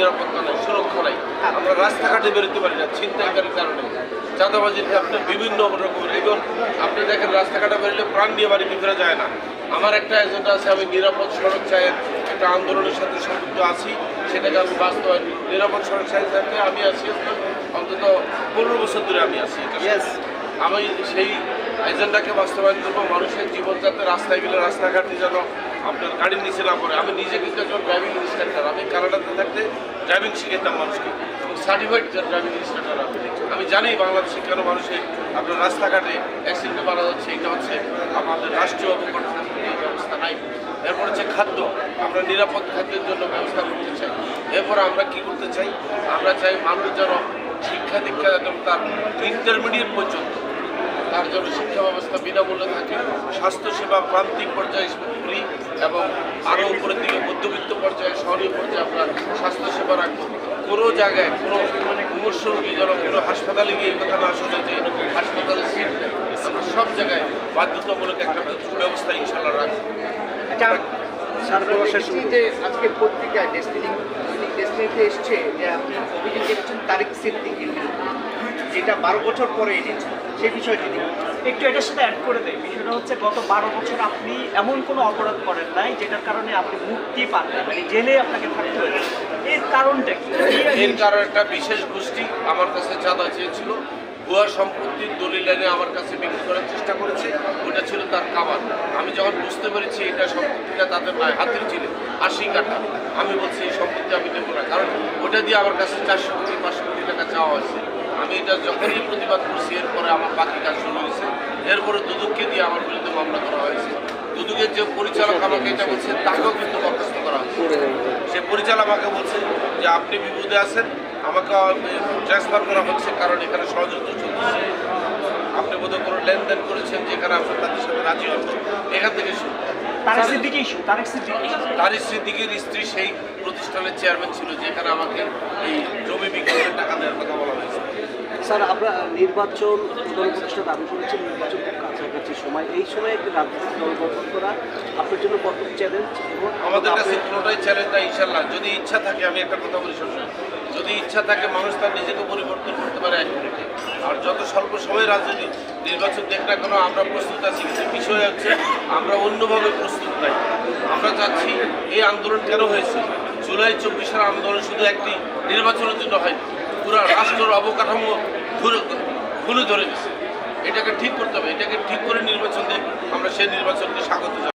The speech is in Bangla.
নিরাপত্তা নেই সুরক্ষা নেই। আমরা রাস্তাঘাটে বেরোতে পারি না ছিনতাইকারীর কারণে। চাঁদাবাজির আপনার বিভিন্ন রকমের এবং আপনি দেখেন রাস্তাঘাটে বেরোলে প্রাণ নিয়ে বাড়িতে ফেরা যায় না। আমার একটা এজেন্ডা আছে আমি নিরাপদ সড়ক চায়ের একটা আন্দোলনের সাথে সম্পৃক্ত আছি। সেটাকে আমি বাস্তবায়ন নিরাপদ সড়ক চায়ের সাথে আমি আছি অন্তত পনেরো বছর ধরে আমি আছি আমি সেই এজেন্ডাকে বাস্তবায়ন করব। মানুষের জীবন যাতে রাস্তায় গেলে রাস্তাঘাটে যেন আপনার গাড়ির নিচে না পড়ে আমি নিজে কিন্তু একজন ড্রাইভিং ইনস্ট্রাক্টর আমি কানাডাতে থাকতে ড্রাইভিং শিখেতাম মানুষকে। এবং সার্টিফাইড ড্রাইভিং ইনস্ট্রাক্টর আমি। জানি বাংলাদেশে কেন মানুষে আপনার রাস্তাঘাটে অ্যাক্সিডেন্ট মারা যাচ্ছে, এটা হচ্ছে আমাদের রাষ্ট্রীয় ব্যবস্থা নাই। এরপর হচ্ছে খাদ্য। আমরা নিরাপদ খাদ্যের জন্য ব্যবস্থা করতে চাই। এরপর আমরা কি করতে চাই? আমরা চাই মানুষ যেন শিক্ষা দীক্ষা একদম তার ইন্টারমিডিয়েট পর্যন্ত জন্য শিক্ষা ব্যবস্থা বিনামূল্যে থাকে। স্বাস্থ্যসেবা প্রান্তিক পর্যায়ে ফ্রি এবং আরও উপরের দিকে মধ্যবিত্ত পর্যায়ে শহরীয় পর্যায়ে আমরা স্বাস্থ্যসেবা রাখব। কোনো জায়গায় কোনো মুমূর্ষ রোগী যেন কোনো হাসপাতালে গিয়ে এই কথা না শোনে যে হাসপাতালে সিট নেই। আমরা সব জায়গায় বাধ্যতামূলক একটা ব্যবস্থা ইনশাল্লাহ রাখব। আচ্ছা যে আজকে পত্রিকায় ডেস্টিনি ডেস্টিনিতে এসছে যে আপনি অভিযোগ করেছেন তারিক সিদ্দিকির বিরুদ্ধে। যেটা বারো বছর পরে এনেছেন সেই বিষয়টি নিয়ে। একটু এটার সাথে অ্যাড করে দেয় বিষয়টা হচ্ছে গত বারো বছর আপনি এমন কোনো অপরাধ করেন নাই যেটার কারণে আপনি মুক্তি পান নাই। মানে জেলে আপনাকে থাকতে হয়েছে। এর কারণটা কি? এর কারণ একটা বিশেষ গোষ্ঠী আমার কাছে চাঁদা চেয়েছিল। ভুয়া সম্পত্তির দলিল এনে আমার কাছে বিক্রি করার চেষ্টা করেছে। ওটা ছিল তার কামার আমি যখন বুঝতে পেরেছি এটা সম্পত্তিটা তাদের হাতের ছিল আশি কাঠা আমি বলছি এই সম্পত্তি আমি নেব না। কারণ ওটা দিয়ে আমার কাছে চারশো কোটি পাঁচশো কোটি টাকা চাওয়া হয়েছে। আমি এটা যখনই প্রতিবাদ করছি এরপরে আমার বাকি কাজ শুরু হয়েছে। এরপরে দুদুককে দিয়ে আমার বিরুদ্ধে মামলা করা হয়েছে। দুদুকের যে পরিচালক আমাকে এটা বলছে তাকেও কিন্তু বরখাস্ত করা হয়েছে। সে পরিচালক আমাকে বলছে যে আপনি বিপদে আছেন আমাকে ট্রান্সফার করা হচ্ছে কারণ এখানে ষড়যন্ত্র চলছে আপনি বোধহয় কোনো লেনদেন করেছেন যেখানে আপনার তাদের সাথে রাজি হন এখান থেকে শুরু। তারেক সিদ্দিকির স্ত্রী সেই প্রতিষ্ঠানের চেয়ারম্যান ছিল যেখানে আমাকে এই জমি বিক্রি টাকা স্যার আমরা নির্বাচন প্রধান উপদেষ্টা দাবি করেছেন নির্বাচন খুব কাছাকাছি সময়। এই সময় একটি রাজনৈতিক দল গঠন করা আপনার জন্য কত চ্যালেঞ্জ এবং আমাদের কাছে কোনোটাই চ্যালেঞ্জ নাই ইনশাল্লাহ। যদি ইচ্ছা থাকে আমি একটা কথা বলি সবসময় যদি ইচ্ছা থাকে মানুষ তার নিজেকে পরিবর্তন করতে পারে এক মিনিটে। আর যত স্বল্প সময় রাজনীতি নির্বাচন দেখ না কেন আমরা প্রস্তুত আছি কিন্তু বিষয় হচ্ছে আমরা অন্যভাবে প্রস্তুত নাই। আমরা চাচ্ছি এই আন্দোলন কেন হয়েছে? জুলাই চব্বিশের আন্দোলন শুধু একটি নির্বাচনের জন্য হয়নি। পুরো রাষ্ট্রের অবকাঠামো ভুলে ধরে গেছে এটাকে ঠিক করতে হবে, এটাকে ঠিক করে নির্বাচন দিয়ে আমরা সেই নির্বাচনকে স্বাগত জানাই।